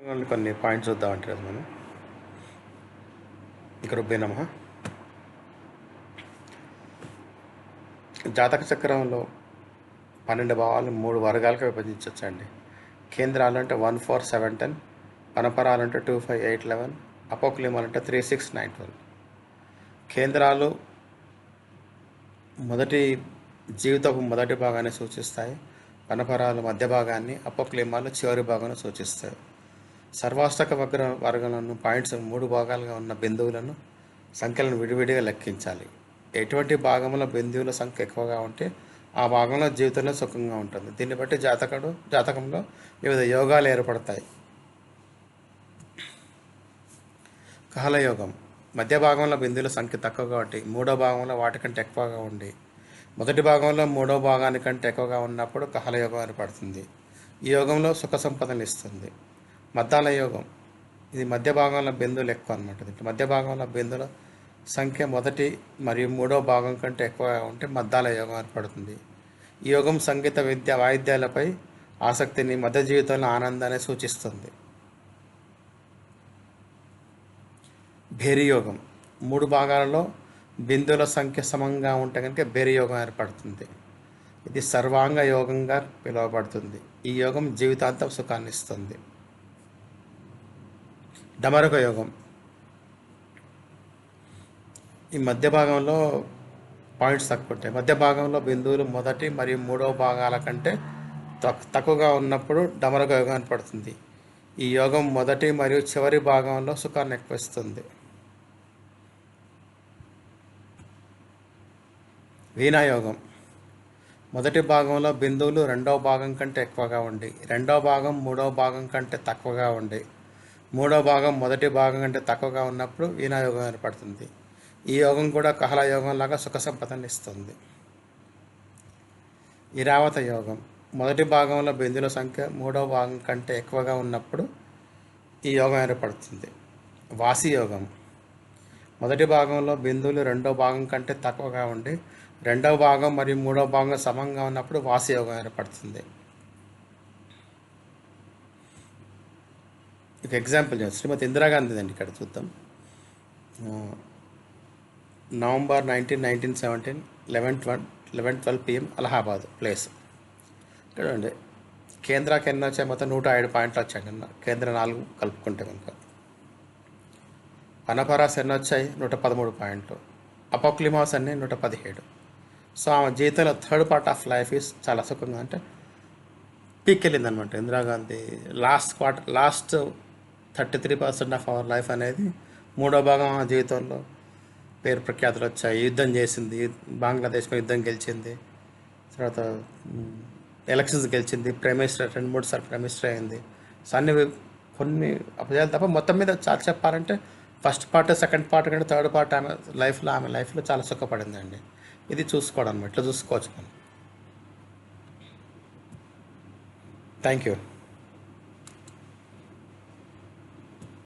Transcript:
కొన్ని పాయింట్స్ చూద్దాం అంటారు మనం. గురుభ్యే నమ జాతక చక్రంలో పన్నెండు భావాలు మూడు వర్గాలుగా విభజించవచ్చండి. కేంద్రాలు అంటే వన్ ఫోర్ సెవెన్ టెన్ పనపరాలు అంటే టూ ఫైవ్ ఎయిట్ లెవెన్ అపోక్లిమాలు అంటే త్రీ సిక్స్ నైన్ ట్వెల్వ్. కేంద్రాలు మొదటి జీవితపు మొదటి భాగాన్ని సూచిస్తాయి. పనపరాలు మధ్య భాగాన్ని అపోక్లిమాలు చివరి భాగాన్ని సూచిస్తాయి. సర్వాష్టక వగ్ర వర్గాలను పాయింట్స్ మూడు భాగాలుగా ఉన్న బిందువులను సంఖ్యలను విడివిడిగా లెక్కించాలి. ఎటువంటి భాగంలో బిందువుల సంఖ్య ఎక్కువగా ఉంటే ఆ భాగంలో జీవితంలో సుఖంగా ఉంటుంది. దీన్ని బట్టి జాతకుడు జాతకంలో వివిధ యోగాలు ఏర్పడతాయి. కహలయోగం. మధ్య భాగంలో బిందువుల సంఖ్య తక్కువగా ఉంటే మూడో భాగంలో వాటికంటే ఎక్కువగా ఉండి మొదటి భాగంలో మూడో భాగానికంటే ఎక్కువగా ఉన్నప్పుడు కహలయోగం ఏర్పడుతుంది. ఈ యోగంలో సుఖ సంపదలు ఇస్తుంది. మద్దాల యోగం ఇది మధ్య భాగంలో బిందువులు ఎక్కువ అనమాట దీంట్లో మధ్య భాగంలో బిందువుల సంఖ్య మొదటి మరియు మూడో భాగం కంటే ఎక్కువగా ఉంటే మద్దాల యోగం ఏర్పడుతుంది. ఈ యోగం సంగీత విద్య వాయిద్యాలపై ఆసక్తిని మధ్య జీవితంలో ఆనందాన్ని సూచిస్తుంది. భేరియోగం. మూడు భాగాలలో బిందువుల సంఖ్య సమంగా ఉంటే కనుక భేరియోగం ఏర్పడుతుంది. ఇది సర్వాంగ యోగంగా పిలువబడుతుంది. ఈ యోగం జీవితాంతం సుఖాన్ని ఇస్తుంది డమరక యోగం. ఈ మధ్య భాగంలో పాయింట్స్ తక్కువ ఉంటాయి మధ్య భాగంలో బిందువులు మొదటి మరియు మూడవ భాగాల కంటే తక్- తక్కువగా ఉన్నప్పుడు డమరక యోగం పడుతుంది ఈ యోగం మొదటి మరియు చివరి భాగంలో సుఖాన్ని ఎక్కువస్తుంది. వీణాయోగం మొదటి భాగంలో బిందువులు రెండవ భాగం కంటే ఎక్కువగా ఉండి రెండవ భాగం మూడవ భాగం కంటే తక్కువగా ఉండి మూడో భాగం మొదటి భాగం కంటే తక్కువగా ఉన్నప్పుడు వీణాయోగం ఏర్పడుతుంది. ఈ యోగం కూడా కహల యోగం లాగా సుఖ సంపదను ఇస్తుంది. ఇరావత యోగం. మొదటి భాగంలో బిందుల సంఖ్య మూడవ భాగం కంటే ఎక్కువగా ఉన్నప్పుడు ఈ యోగం ఏర్పడుతుంది. వాసి యోగం. మొదటి భాగంలో బిందువులు రెండో భాగం కంటే తక్కువగా ఉండి రెండవ భాగం మరియు మూడవ భాగం సమంగా ఉన్నప్పుడు వాసి యోగం ఏర్పడుతుంది. ఒక ఎగ్జాంపుల్ చేద్దాం. శ్రీమతి ఇందిరాగాంధీ అండి ఇక్కడ చూద్దాం. November nineteen nineteen seventeen eleven twelve eleven twelve PM Allahabad place ఇక్కడ ఉండే కేంద్రాకి ఎన్ని వచ్చాయి? మొత్తం నూట ఏడు పాయింట్లు వచ్చాయి కన్నా కేంద్ర నాలుగు కలుపుకుంటే కనుక. అనపరాస్ ఎన్ని వచ్చాయి? నూట పదమూడు పాయింట్లు. అపోక్లిమాస్ అన్ని నూట పదిహేడు. సో ఆమె జీవితంలో third part of life is చాలా సుఖంగా అంటే peak వెళ్ళిందనమాట Indira Gandhi last quarter last thirty three percent of our life అనేది మూడో భాగం ఆ జీవితంలో పేరు ప్రఖ్యాతులు వచ్చాయి. యుద్ధం చేసింది. బంగ్లాదేశ్ యుద్ధం గెలిచింది. తర్వాత ఎలక్షన్స్ గెలిచింది. ప్రైమ్ మినిస్టర్ రెండు మూడు సార్లు ప్రైమ్ మినిస్టర్ అయింది. సో అన్ని కొన్ని అపజయాలు తప్ప మొత్తం మీద చాలా చెప్పాలంటే ఫస్ట్ పార్ట్ సెకండ్ పార్ట్ కంటే థర్డ్ పార్ట్ ఆమె లైఫ్లో ఆమె లైఫ్లో చాలా సుఖపడిందండి. ఇది చూసుకోవడం అనమాట ఇట్లా చూసుకోవచ్చు మనం. Thank you.